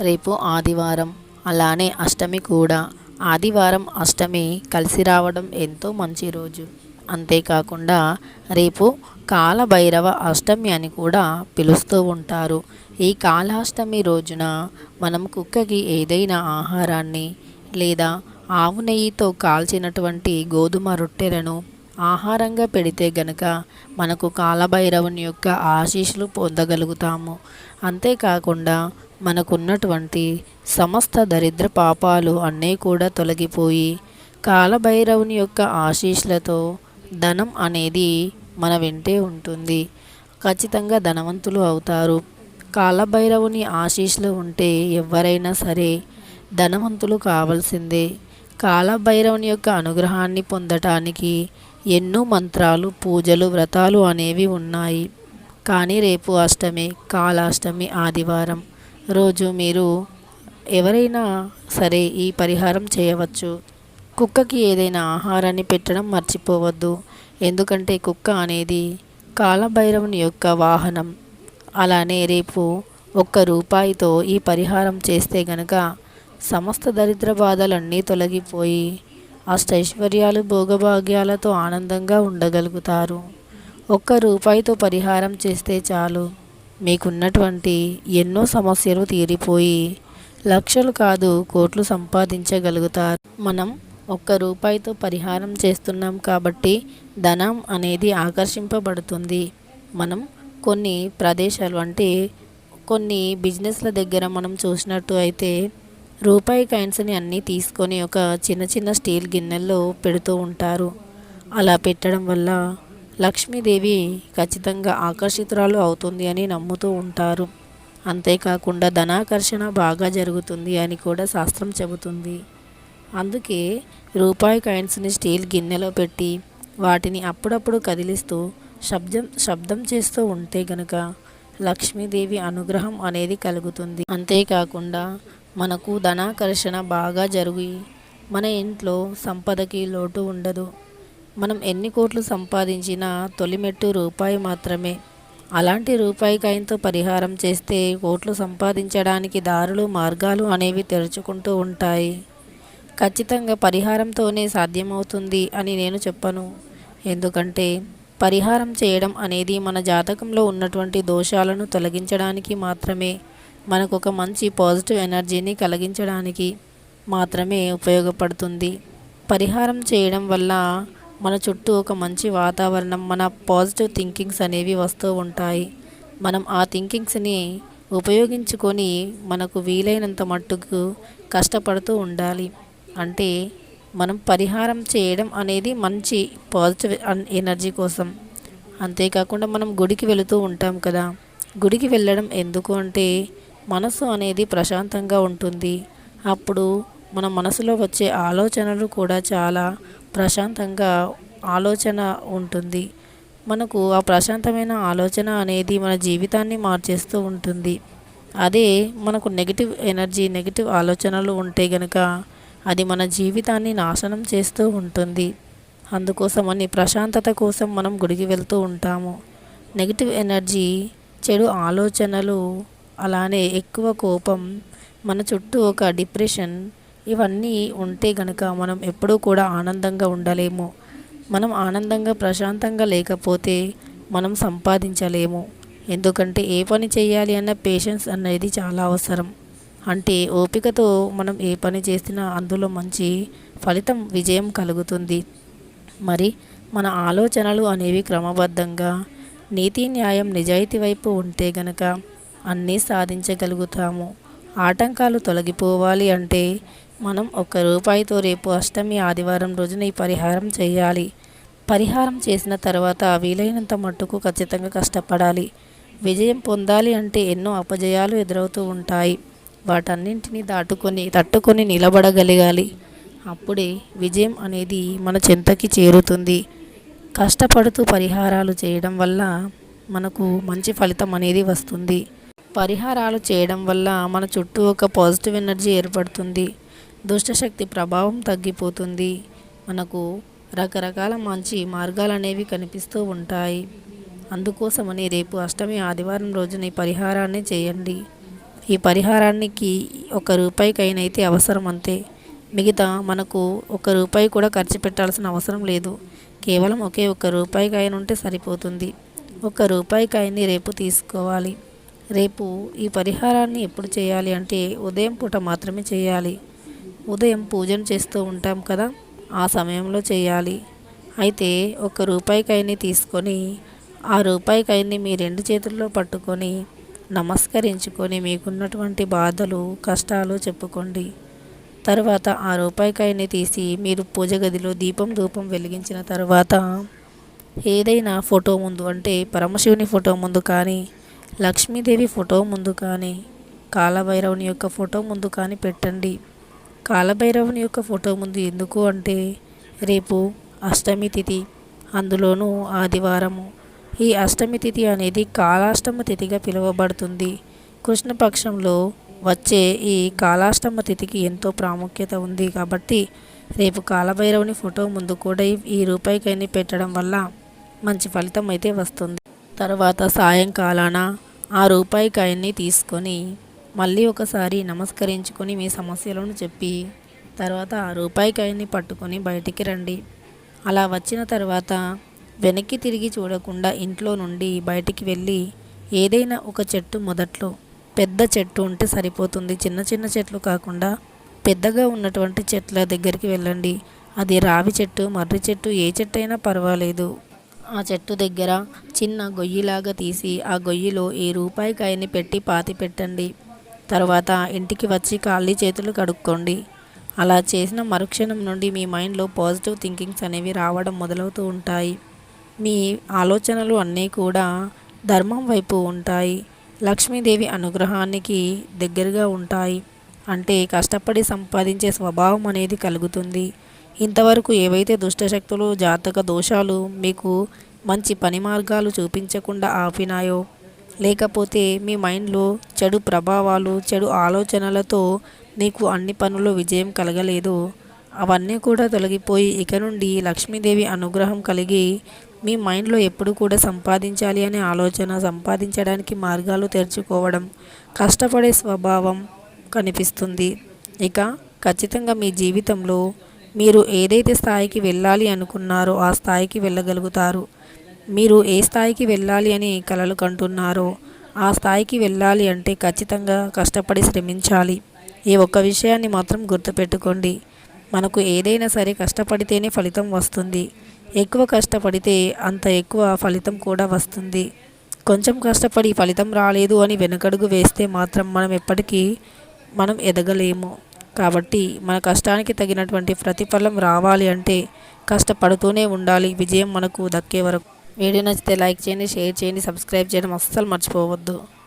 రేపు ఆదివారం. అలానే అష్టమి కూడా. ఆదివారం అష్టమి కలిసి రావడం ఎంతో మంచి రోజు. అంతేకాకుండా రేపు కాలభైరవ అష్టమి అని కూడా పిలుస్తూ ఉంటారు. ఈ కాలాష్టమి రోజున మనం కుక్కకి ఏదైనా ఆహారాన్ని లేదా ఆవు నెయ్యితో కాల్చినటువంటి గోధుమ రొట్టెలను ఆహారంగా పెడితే గనక మనకు కాలభైరవుని యొక్క ఆశీస్సులు పొందగలుగుతాము. అంతేకాకుండా మనకున్నటువంటి సమస్త దరిద్ర పాపాలు అన్నీ కూడా తొలగిపోయి కాలభైరవుని యొక్క ఆశీస్సులతో ధనం అనేది మన వెంటే ఉంటుంది. ఖచ్చితంగా ధనవంతులు అవుతారు. కాలభైరవుని ఆశీస్సులు ఉంటే ఎవరైనా సరే ధనవంతులు కావాల్సిందే. కాలభైరవుని యొక్క అనుగ్రహాన్ని పొందటానికి ఎన్నో మంత్రాలు పూజలు వ్రతాలు అనేవి ఉన్నాయి. కానీ రేపు అష్టమి కాలాష్టమి ఆదివారం రోజు మీరు ఎవరైనా సరే ఈ పరిహారం చేయవచ్చు. కుక్కకి ఏదైనా ఆహారాన్ని పెట్టడం మర్చిపోవద్దు. ఎందుకంటే కుక్క అనేది కాలభైరవుని యొక్క వాహనం. అలానే రేపు ఒక్క రూపాయితో ఈ పరిహారం చేస్తే గనక సమస్త దరిద్ర బాధలన్నీ తొలగిపోయి అష్టైశ్వర్యాలు భోగభాగ్యాలతో ఆనందంగా ఉండగలుగుతారు. ఒక్క రూపాయితో పరిహారం చేస్తే చాలు. మీకున్నటువంటి ఎన్నో సమస్యలు తీరిపోయి లక్షలు కాదు కోట్లు సంపాదించగలుగుతారు. మనం ఒక్క రూపాయితో పరిహారం చేస్తున్నాం కాబట్టి ధనం అనేది ఆకర్షింపబడుతుంది. మనం కొన్ని ప్రదేశాలు అంటే కొన్ని బిజినెస్ల దగ్గర మనం చూసినట్టు అయితే రూపాయి కాయిన్స్ని అన్నీ తీసుకొని ఒక చిన్న చిన్న స్టీల్ గిన్నెల్లో పెడుతూ ఉంటారు. అలా పెట్టడం వల్ల లక్ష్మీదేవి ఖచ్చితంగా ఆకర్షితురాలు అవుతుంది అని నమ్ముతూ ఉంటారు. అంతేకాకుండా ధనాకర్షణ బాగా జరుగుతుంది అని కూడా శాస్త్రం చెబుతుంది. అందుకే రూపాయి కాయిన్స్ని స్టీల్ గిన్నెలో పెట్టి వాటిని అప్పుడప్పుడు కదిలిస్తూ శబ్దం శబ్దం చేస్తూ ఉంటే గనక లక్ష్మీదేవి అనుగ్రహం అనేది కలుగుతుంది. అంతేకాకుండా మనకు ధనాకర్షణ బాగా జరిగి మన ఇంట్లో సంపదకి లోటు ఉండదు. మనం ఎన్ని కోట్లు సంపాదించినా తొలిమెట్టు రూపాయి మాత్రమే. అలాంటి రూపాయి కాయంతో పరిహారం చేస్తే కోట్లు సంపాదించడానికి దారులు మార్గాలు అనేవి తెరుచుకుంటూ ఉంటాయి. ఖచ్చితంగా పరిహారంతోనే సాధ్యమవుతుంది అని నేను చెప్పను. ఎందుకంటే పరిహారం చేయడం అనేది మన జాతకంలో ఉన్నటువంటి దోషాలను తొలగించడానికి మాత్రమే మనకు ఒక మంచి పాజిటివ్ ఎనర్జీని కలిగించడానికి మాత్రమే ఉపయోగపడుతుంది. పరిహారం చేయడం వల్ల మన చుట్టూ ఒక మంచి వాతావరణం మన పాజిటివ్ థింకింగ్స్ అనేవి వస్తూ ఉంటాయి. మనం ఆ థింకింగ్స్ని ఉపయోగించుకొని మనకు వీలైనంత మట్టుకు కష్టపడుతూ ఉండాలి. అంటే మనం పరిహారం చేయడం అనేది మంచి పాజిటివ్ ఎనర్జీ కోసం. అంతేకాకుండా మనం గుడికి వెళుతూ ఉంటాం కదా. గుడికి వెళ్ళడం ఎందుకు అంటే మనసు అనేది ప్రశాంతంగా ఉంటుంది. అప్పుడు మన మనసులో వచ్చే ఆలోచనలు కూడా చాలా ప్రశాంతంగా ఆలోచన ఉంటుంది. మనకు ఆ ప్రశాంతమైన ఆలోచన అనేది మన జీవితాన్ని మార్చేస్తూ ఉంటుంది. అదే మనకు నెగిటివ్ ఎనర్జీ నెగిటివ్ ఆలోచనలు ఉంటే గనక అది మన జీవితాన్ని నాశనం చేస్తూ ఉంటుంది. అందుకోసమని ప్రశాంతత కోసం మనం గుడికి వెళ్తూ ఉంటాము. నెగిటివ్ ఎనర్జీ చెడు ఆలోచనలు అలానే ఎక్కువ కోపం మన చుట్టూ ఒక డిప్రెషన్ ఇవన్నీ ఉంటే గనక మనం ఎప్పుడూ కూడా ఆనందంగా ఉండలేము. మనం ఆనందంగా ప్రశాంతంగా లేకపోతే మనం సంపాదించలేము. ఎందుకంటే ఏ పని చేయాలి అన్న పేషెన్స్ అనేది చాలా అవసరం. అంటే ఓపికతో మనం ఏ పని చేసినా అందులో మంచి ఫలితం విజయం కలుగుతుంది. మరి మన ఆలోచనలు అనేవి క్రమబద్ధంగా నీతి న్యాయం నిజాయితీ వైపు ఉంటే గనక అన్నీ సాధించగలుగుతాము. ఆటంకాలు తొలగిపోవాలి అంటే మనం ఒక్క రూపాయితో రేపు అష్టమి ఆదివారం రోజున ఈ పరిహారం చేయాలి. పరిహారం చేసిన తర్వాత వీలైనంత మట్టుకు ఖచ్చితంగా కష్టపడాలి. విజయం పొందాలి అంటే ఎన్నో అపజయాలు ఎదురవుతూ ఉంటాయి. వాటన్నింటినీ దాటుకొని తట్టుకొని నిలబడగలగాలి. అప్పుడే విజయం అనేది మన చెంతకి చేరుతుంది. కష్టపడుతూ పరిహారాలు చేయడం వల్ల మనకు మంచి ఫలితం అనేది వస్తుంది. పరిహారాలు చేయడం వల్ల మన చుట్టూ ఒక పాజిటివ్ ఎనర్జీ ఏర్పడుతుంది. దుష్టశక్తి ప్రభావం తగ్గిపోతుంది. మనకు రకరకాల మంచి మార్గాలు అనేవి కనిపిస్తూ ఉంటాయి. అందుకోసమని రేపు అష్టమి ఆదివారం రోజున ఈ పరిహారాన్ని చేయండి. ఈ పరిహారానికి ఒక రూపాయికైనైతే అవసరం అంతే. మిగతా మనకు ఒక రూపాయి కూడా ఖర్చు పెట్టాల్సిన అవసరం లేదు. కేవలం ఒకే ఒక్క రూపాయి కాయిన్ ఉంటే సరిపోతుంది. ఒక రూపాయి కాయిన్ని రేపు తీసుకోవాలి. రేపు ఈ పరిహారాన్ని ఎప్పుడు చేయాలి అంటే ఉదయం పూట మాత్రమే చేయాలి. ఉదయం పూజను చేస్తూ ఉంటాం కదా ఆ సమయంలో చేయాలి. అయితే ఒక రూపాయి కాయని తీసుకొని ఆ రూపాయి మీ రెండు చేతుల్లో పట్టుకొని నమస్కరించుకొని మీకున్నటువంటి బాధలు కష్టాలు చెప్పుకోండి. తర్వాత ఆ రూపాయికాయని తీసి మీరు పూజ గదిలో దీపం ధూపం వెలిగించిన తర్వాత ఏదైనా ఫోటో ముందు అంటే పరమశివుని ఫోటో ముందు కానీ లక్ష్మీదేవి ఫోటో ముందు కానీ కాలభైరవుని యొక్క ఫోటో ముందు కానీ పెట్టండి. కాలభైరవుని యొక్క ఫోటో ముందు ఎందుకు అంటే రేపు అష్టమి తిథి అందులోనూ ఆదివారము. ఈ అష్టమి తిథి అనేది కాలాష్టమ తిథిగా పిలువబడుతుంది. కృష్ణపక్షంలో వచ్చే ఈ కాలాష్టమ తిథికి ఎంతో ప్రాముఖ్యత ఉంది కాబట్టి రేపు కాలభైరవుని ఫోటో ముందు కూడా ఈ రూపాయికైనా పెట్టడం వల్ల మంచి ఫలితం అయితే వస్తుంది. తర్వాత సాయంకాలాన ఆ రూపాయికాయన్ని తీసుకొని మళ్ళీ ఒకసారి నమస్కరించుకొని మీ సమస్యలను చెప్పి తర్వాత ఆ రూపాయి కాయని పట్టుకొని బయటికి రండి. అలా వచ్చిన తర్వాత వెనక్కి తిరిగి చూడకుండా ఇంట్లో నుండి బయటికి వెళ్ళి ఏదైనా ఒక చెట్టు మొదట్లో పెద్ద చెట్టు ఉంటే సరిపోతుంది. చిన్న చిన్న చెట్లు కాకుండా పెద్దగా ఉన్నటువంటి చెట్ల దగ్గరికి వెళ్ళండి. అది రావి చెట్టు మర్రి చెట్టు ఏ చెట్టు అయినా పర్వాలేదు. ఆ చెట్టు దగ్గర చిన్న గొయ్యిలాగా తీసి ఆ గొయ్యిలో ఈ రూపాయి కాయని పెట్టి పాతి పెట్టండి. తర్వాత ఇంటికి వచ్చి ఖాళీ చేతులు కడుక్కోండి. అలా చేసిన మరుక్షణం నుండి మీ మైండ్లో పాజిటివ్ థింకింగ్స్ అనేవి రావడం మొదలవుతూ ఉంటాయి. మీ ఆలోచనలు అన్నీ కూడా ధర్మం వైపు ఉంటాయి. లక్ష్మీదేవి అనుగ్రహానికి దగ్గరగా ఉంటాయి. అంటే కష్టపడి సంపాదించే స్వభావం అనేది కలుగుతుంది. ఇంతవరకు ఏవైతే దుష్టశక్తులు జాతక దోషాలు మీకు మంచి పని మార్గాలు చూపించకుండా ఆపినాయో లేకపోతే మీ మైండ్లో చెడు ప్రభావాలు చెడు ఆలోచనలతో మీకు అన్ని పనుల్లో విజయం కలగలేదు. అవన్నీ కూడా తొలగిపోయి ఇక నుండి లక్ష్మీదేవి అనుగ్రహం కలిగి మీ మైండ్లో ఎప్పుడు కూడా సంపాదించాలి అనే ఆలోచన సంపాదించడానికి మార్గాలు తెరుచుకోవడం కష్టపడే స్వభావం కనిపిస్తుంది. ఇక ఖచ్చితంగా మీ జీవితంలో మీరు ఏదైతే స్థాయికి వెళ్ళాలి అనుకున్నారో ఆ స్థాయికి వెళ్ళగలుగుతారు. మీరు ఏ స్థాయికి వెళ్ళాలి అని కలలు కంటున్నారో ఆ స్థాయికి వెళ్ళాలి అంటే ఖచ్చితంగా కష్టపడి శ్రమించాలి. ఈ ఒక్క విషయాన్ని మాత్రం గుర్తుపెట్టుకోండి. మనకు ఏదైనా సరే కష్టపడితేనే ఫలితం వస్తుంది. ఎక్కువ కష్టపడితే అంత ఎక్కువ ఫలితం కూడా వస్తుంది. కొంచెం కష్టపడి ఫలితం రాలేదు అని వెనకడుగు వేస్తే మాత్రం మనం ఎప్పటికీ మనం ఎదగలేము. కాబట్టి మన కష్టానికి తగినటువంటి ప్రతిఫలం రావాలి అంటే కష్టపడుతూనే ఉండాలి. విజయం మనకు దక్కే వరకు వీడియో నచ్చితే లైక్ చేయండి షేర్ చేయండి సబ్స్క్రైబ్ చేయడం అస్సలు మర్చిపోవద్దు.